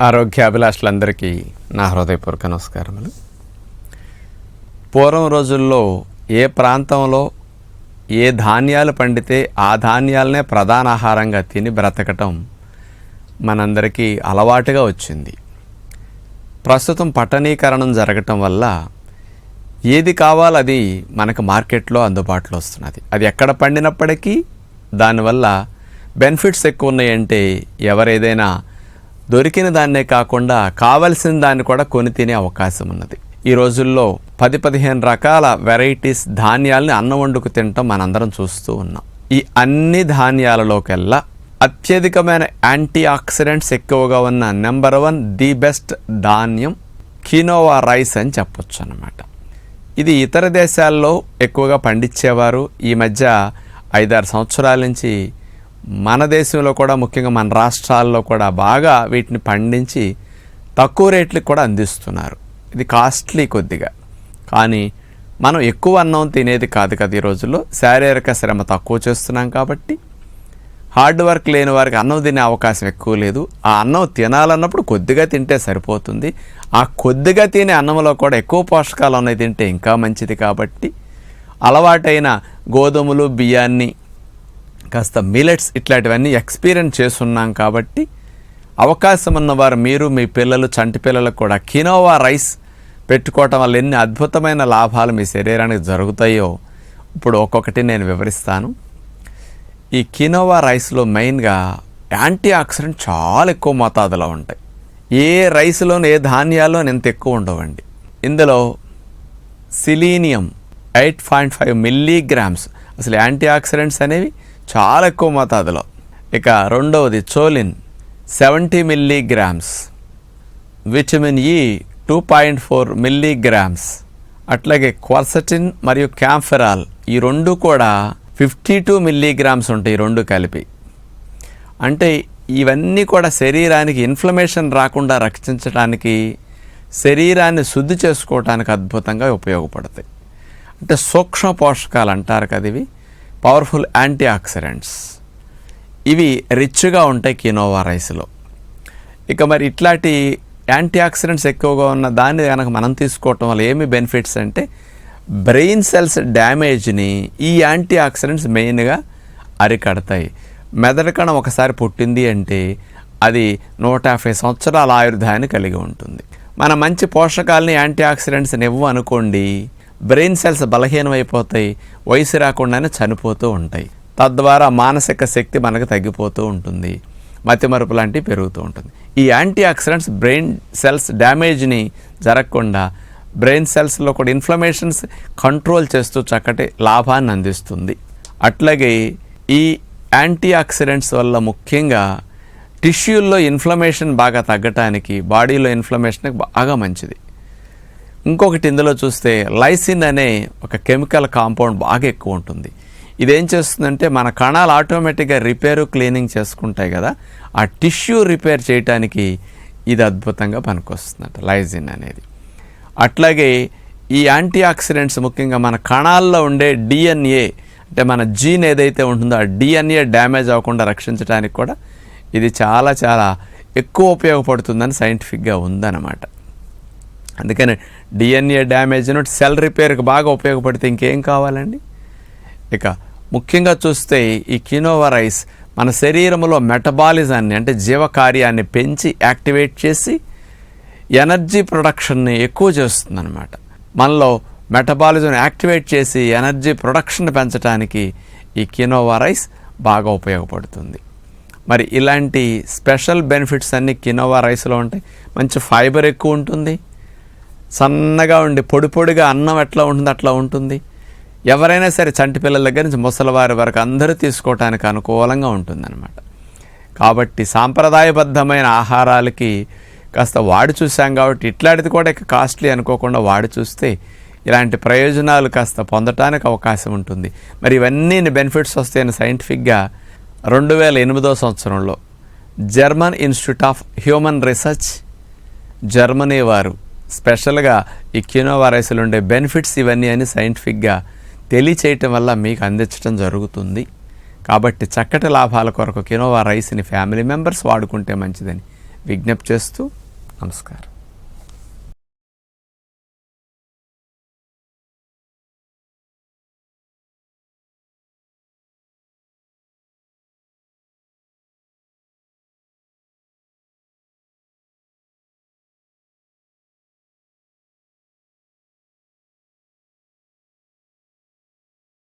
ఆరోగ్యాభిలాషులందరికీ నా హృదయపూర్వక నమస్కారములు. పూర్వం రోజుల్లో ఏ ప్రాంతంలో ఏ ధాన్యాలు పండితే ఆ ధాన్యాలనే ప్రధాన ఆహారంగా తిని బ్రతకటం మనందరికీ అలవాటుగా వచ్చింది. ప్రస్తుతం పట్టణీకరణం జరగటం వల్ల ఏది కావాలో అది మనకు మార్కెట్లో అందుబాటులో వస్తున్నది. అది ఎక్కడ పండినప్పటికీ దానివల్ల బెనిఫిట్స్ ఎక్కువ ఉన్నాయంటే ఎవరేదైనా దొరికిన దాన్నే కాకుండా కావలసిన దాన్ని కూడా కొని తినే అవకాశం ఉన్నది. ఈ రోజుల్లో పది పదిహేను రకాల వెరైటీస్ ధాన్యాలని అన్నం వండుకు తినటం మనందరం చూస్తూ ఉన్నాం. ఈ అన్ని ధాన్యాలలోకెల్లా అత్యధికమైన యాంటీ ఆక్సిడెంట్స్ ఎక్కువగా ఉన్న నెంబర్ వన్ ది బెస్ట్ ధాన్యం కినోవా రైస్ అని చెప్పొచ్చు అన్నమాట. ఇది ఇతర దేశాల్లో ఎక్కువగా పండించేవారు. ఈ మధ్య ఐదారు సంవత్సరాల నుంచి మన దేశంలో కూడా ముఖ్యంగా మన రాష్ట్రాల్లో కూడా బాగా వీటిని పండించి తక్కువ రేట్లకు కూడా అందిస్తున్నారు. ఇది కాస్ట్లీ కొద్దిగా. కానీ మనం ఎక్కువ అన్నం తినేది కాదు కదా ఈ రోజుల్లో. శారీరక శ్రమ తక్కువ చేస్తున్నాం కాబట్టి హార్డ్ వర్క్ లేని వారికి అన్నం తినే అవకాశం ఎక్కువ లేదు. ఆ అన్నం తినాలన్నప్పుడు కొద్దిగా తింటే సరిపోతుంది. ఆ కొద్దిగా తినే అన్నంలో కూడా ఎక్కువ పోషకాలు ఉన్నాయి తింటే ఇంకా మంచిది కాబట్టి అలవాటైన గోధుమలు బియ్యాన్ని కాస్త మిలెట్స్ ఇట్లాంటివన్నీ ఎక్స్పీరియన్స్ చేస్తున్నాం కాబట్టి అవకాశం ఉన్నవారు మీరు మీ పిల్లలు చంటి పిల్లలకు కూడా కినోవా రైస్ పెట్టుకోవటం వల్ల ఎన్ని అద్భుతమైన లాభాలు మీ శరీరానికి జరుగుతాయో ఇప్పుడు ఒక్కొక్కటి నేను వివరిస్తాను. ఈ కినోవా రైస్లో మెయిన్గా యాంటీ ఆక్సిడెంట్ చాలా ఎక్కువ మోతాదులో ఉంటాయి. ఏ రైస్లోనూ ఏ ధాన్యాల్లో ఎంత ఎక్కువ ఉండవండి. ఇందులో selenium eight point five milligrams. అసలు యాంటీ ఆక్సిడెంట్స్ అనేవి చాలా ఎక్కువ మోతాదులో ఇక రెండవది choline seventy milligrams vitamin E two point four milligrams అట్లాగే క్వర్సటిన్ మరియు క్యాంఫెరాల్ ఈ రెండు కూడా ఫిఫ్టీ టూ మిల్లీగ్రామ్స్ ఉంటాయి ఈ రెండు కలిపి. అంటే ఇవన్నీ కూడా శరీరానికి ఇన్ఫ్లమేషన్ రాకుండా రక్షించడానికి శరీరాన్ని శుద్ధి చేసుకోవడానికి అద్భుతంగా ఉపయోగపడతాయి. అంటే సూక్ష్మ పోషకాలు అంటారు కదా ఇవి. పవర్ఫుల్ యాంటీ ఆక్సిడెంట్స్ ఇవి రిచ్గా ఉంటాయి కినోవా రైస్లో. ఇక మరి ఇట్లాంటి యాంటీ ఆక్సిడెంట్స్ ఎక్కువగా ఉన్న దాన్ని కనుక మనం తీసుకోవటం వల్ల ఏమి బెనిఫిట్స్ అంటే బ్రెయిన్ సెల్స్ డ్యామేజ్ని ఈ యాంటీ ఆక్సిడెంట్స్ మెయిన్గా అరికడతాయి. మెదడు కణం ఒకసారి పుట్టింది అంటే అది నూట యాభై సంవత్సరాల ఆయుర్దాయాన్ని కలిగి ఉంటుంది. మన మంచి పోషకాలని యాంటీ ఆక్సిడెంట్స్ని ఇవ్వు అనుకోండి బ్రెయిన్ సెల్స్ బలహీనమైపోతాయి. వయసు రాకుండానే చనిపోతూ ఉంటాయి. తద్వారా మానసిక శక్తి మనకు తగ్గిపోతూ ఉంటుంది. మతిమరుపు లాంటివి పెరుగుతూ ఉంటుంది. ఈ యాంటీ ఆక్సిడెంట్స్ బ్రెయిన్ సెల్స్ డ్యామేజ్ని జరగకుండా బ్రెయిన్ సెల్స్లో కూడా ఇన్ఫ్లమేషన్స్ కంట్రోల్ చేస్తూ చక్కటి లాభాన్ని అందిస్తుంది. అట్లాగే ఈ యాంటీ ఆక్సిడెంట్స్ వల్ల ముఖ్యంగా టిష్యూల్లో ఇన్ఫ్లమేషన్ బాగా తగ్గటానికి బాడీలో ఇన్ఫ్లమేషన్కి బాగా మంచిది. ఇంకొకటి ఇందులో చూస్తే లైసిన్ అనే ఒక కెమికల్ కాంపౌండ్ బాగా ఎక్కువ ఉంటుంది. ఇదేం చేస్తుందంటే మన కణాలు ఆటోమేటిక్గా రిపేరు క్లీనింగ్ చేసుకుంటాయి కదా. ఆ టిష్యూ రిపేర్ చేయడానికి ఇది అద్భుతంగా పనికొస్తుందంట లైజిన్ అనేది. అట్లాగే ఈ యాంటీ ఆక్సిడెంట్స్ ముఖ్యంగా మన కణాల్లో ఉండే డిఎన్ఏ అంటే మన జీన్ ఏదైతే ఉంటుందో ఆ డిఎన్ఏ డ్యామేజ్ అవ్వకుండా రక్షించడానికి కూడా ఇది చాలా చాలా ఎక్కువ ఉపయోగపడుతుందని సైంటిఫిక్గా ఉందన్నమాట. అందుకని డిఎన్ఏ డ్యామేజ్ సెల్ రిపేర్కి బాగా ఉపయోగపడితే ఇంకేం కావాలండి? ఇక ముఖ్యంగా చూస్తే ఈ కినోవా రైస్ మన శరీరంలో మెటబాలిజాన్ని అంటే జీవకార్యాన్ని పెంచి యాక్టివేట్ చేసి ఎనర్జీ ప్రొడక్షన్ని ఎక్కువ చేస్తుందన్నమాట. మనలో మెటబాలిజం యాక్టివేట్ చేసి ఎనర్జీ ప్రొడక్షన్ పెంచడానికి ఈ కినోవా రైస్ బాగా ఉపయోగపడుతుంది. మరి ఇలాంటి స్పెషల్ బెనిఫిట్స్ అన్నీ కినోవా రైస్లో ఉంటాయి. మంచి ఫైబర్ ఎక్కువ ఉంటుంది. సన్నగా ఉండి పొడి పొడిగా అన్నం ఎట్లా ఉంటుంది అట్లా ఉంటుంది. ఎవరైనా సరే చంటి పిల్లల దగ్గర నుంచి ముసలివారి వరకు అందరూ తీసుకోవటానికి అనుకూలంగా ఉంటుందన్నమాట. కాబట్టి సాంప్రదాయబద్ధమైన ఆహారాలకి కాస్త వాడి చూసాం కాబట్టి ఇట్లాంటిది కూడా ఇక కాస్ట్లీ అనుకోకుండా వాడి చూస్తే ఇలాంటి ప్రయోజనాలు కాస్త పొందటానికి అవకాశం ఉంటుంది. మరి ఇవన్నీ బెనిఫిట్స్ వస్తాయని సైంటిఫిక్గా రెండు వేల ఎనిమిదో సంవత్సరంలో German Institute of Human Research Germany వారు స్పెషల్గా ఈ కినోవా రైస్లో ఉండే బెనిఫిట్స్ ఇవన్నీ అని సైంటిఫిక్గా తెలియచేయటం వల్ల మీకు అందించడం జరుగుతుంది. కాబట్టి చక్కటి లాభాల కొరకు కినోవా రైస్ని ఫ్యామిలీ మెంబర్స్ వాడుకుంటే మంచిదని విజ్ఞప్తి చేస్తూ నమస్కారం.